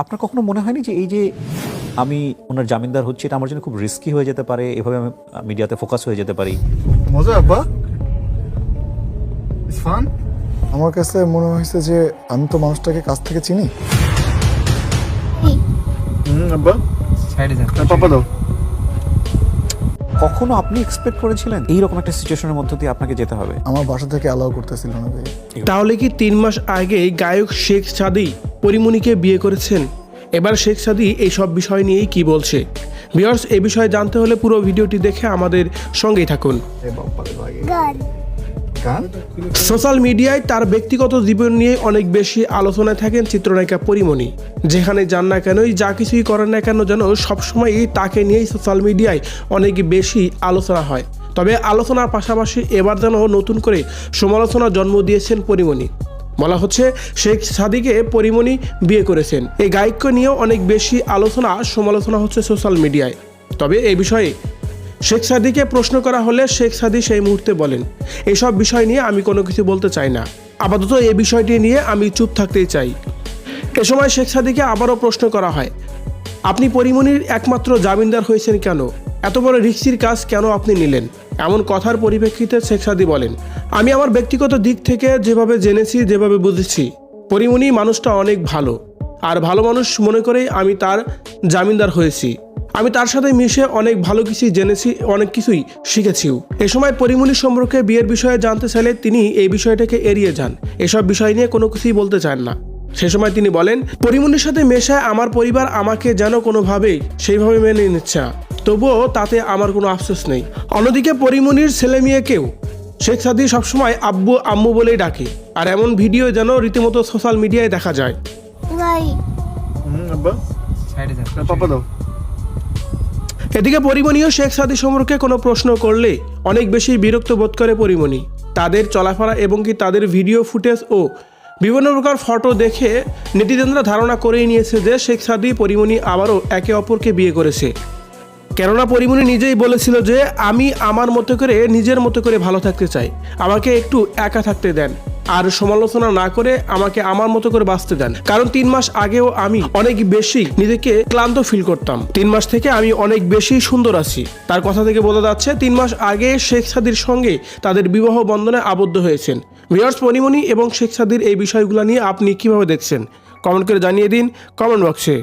আপনার কখনো মনে হয়নি যে এই যে আমি ওনার জামিনদার হচ্ছে এটা আমার জন্য খুব রিস্কি হয়ে যেতে পারে? এভাবে আমি মিডিয়াতে ফোকাস হয়ে যেতে পারি। মজা আব্বা। ফান আমার কাছে মনে হয়েছে যে আমি তো মানুষটাকে কাছ থেকে চিনি। আব্বা। সাইডে যান। পাপা দাও। কখনো আপনি এক্সপেক্ট করেছিলেন এই রকম একটা সিচুয়েশনের মধ্য দিয়ে আপনাকে যেতে হবে? আমার বাসা থেকে অ্যালাউ করতেছিল না ভাই। তাহলে কি তিন মাস আগে গায়ক শেখ সাদি পরিমণিকে বিয়ে করেছেন? এবার শেখ সাদি এই সব বিষয় নিয়েই কি বলছে? ভিউয়ার্স এ বিষয়ে জানতে হলে পুরো ভিডিওটি দেখে আমাদের সঙ্গেই থাকুন। গান সোশ্যাল মিডিয়ায় তার ব্যক্তিগত জীবন নিয়ে অনেক বেশি আলোচনায় থাকেন চিত্রনায়িকা পরিমণি। যেখানে যান না কেনই যা কিছুই করেন না কেন যেন সবসময়ই তাকে নিয়েই সোশ্যাল মিডিয়ায় অনেক বেশি আলোচনা হয়। তবে আলোচনার পাশাপাশি এবার যেন নতুন করে সমালোচনা জন্ম দিয়েছেন পরিমণি। বলা হচ্ছে, শেখ সাদিকে পরিমণি বিয়ে করেছেন। এই গায়ককে নিয়েও অনেক বেশি আলোচনা, সমালোচনা হচ্ছে সোশ্যাল মিডিয়ায়। তবে এই বিষয়ে শেখ সাদিকে প্রশ্ন করা হলে শেখ সাদি সেই মুহূর্তে বলেন, এসব বিষয় নিয়ে আমি কোনো কিছু বলতে চাই না। আপাতত এই বিষয়টি নিয়ে আমি চুপ থাকতেই চাই। এ সময় শেখ সাদিকে আবারও প্রশ্ন করা হয়, আপনি পরিমণির একমাত্র জামিনদার হয়েছেন কেন? এত বড় রিক্সির কাজ কেন আপনি নিলেন? এমন কথার পরিপ্রেক্ষিতে শেখ সাদি বলেন, আমি আমার ব্যক্তিগত দিক থেকে যেভাবে জেনেছি, যেভাবে বুঝেছি পরিমণি মানুষটা অনেক ভালো। আর ভালো মানুষ মনে করেই আমি তার জামিনদার হয়েছি। আমি তার সাথে মিশে অনেক ভালো কিছুই জেনেছি অনেক কিছুই শিখেছিও। এ সময় পরিমণি সম্পর্কে বিয়ের বিষয়ে জানতে চাইলে তিনি এই বিষয়টাকে এড়িয়ে যান। এসব বিষয় নিয়ে কোনো কিছুই বলতে চান না। সে সময় তিনি বলেন পরিমণির সাথে মেশায় আমার পরিবার আমাকে যেন কোনোভাবেই সেইভাবে মেনে নিচ্ছে না। তবুও তাতে আমার কোনো আফসোস নেই। অন্যদিকে পরিমণির ছেলে মেয়েকেও শেখ সাদি সবসময় আব্বু আম্মু বলেই ডাকে। আর এমন ভিডিও যেন রীতিমতো সোশ্যাল মিডিয়ায় দেখা যায়। আব্বা। সাইডে যান পাপা দাও। এদিকে পরিমণিও শেখ সাদি সম্পর্কে কোনো প্রশ্ন করলে অনেক বেশি বিরক্ত বোধ করে পরিমণি। তাদের চলাফেরা এবং কি তাদের ভিডিও ফুটেজ ও বিভিন্ন প্রকার ফটো দেখে নেটিজেনরা ধারণা করেই নিয়েছে যে শেখ সাদি, পরিমণি আবারও একে অপরকে বিয়ে করেছে। কেননা পরিমণি নিজেই বলেছিল যে, আমি আমার মতো করে, নিজের মতো করে ভালো থাকতে চাই। আমাকে একটু একা থাকতে দেন। আর সমালোচনা না করে আমাকে আমার মতো করে বাঁচতে দেন। কারণ তিন মাস আগেও আমি অনেক বেশি নিজেকে ক্লান্ত ফিল করতাম। তিন মাস থেকে আমি অনেক বেশি সুন্দর আছি। তার কথা থেকে বোঝা যাচ্ছে, তিন মাস আগে শেখ সাদির সঙ্গে তাদের বিবাহ বন্ধনে আবদ্ধ হয়েছেন। ভিউয়ার্স পরিমণি এবং শেখ সাদির এই বিষয়গুলো নিয়ে আপনি কীভাবে দেখছেন? কমেন্ট করে জানিয়ে দিন কমেন্ট বক্সে।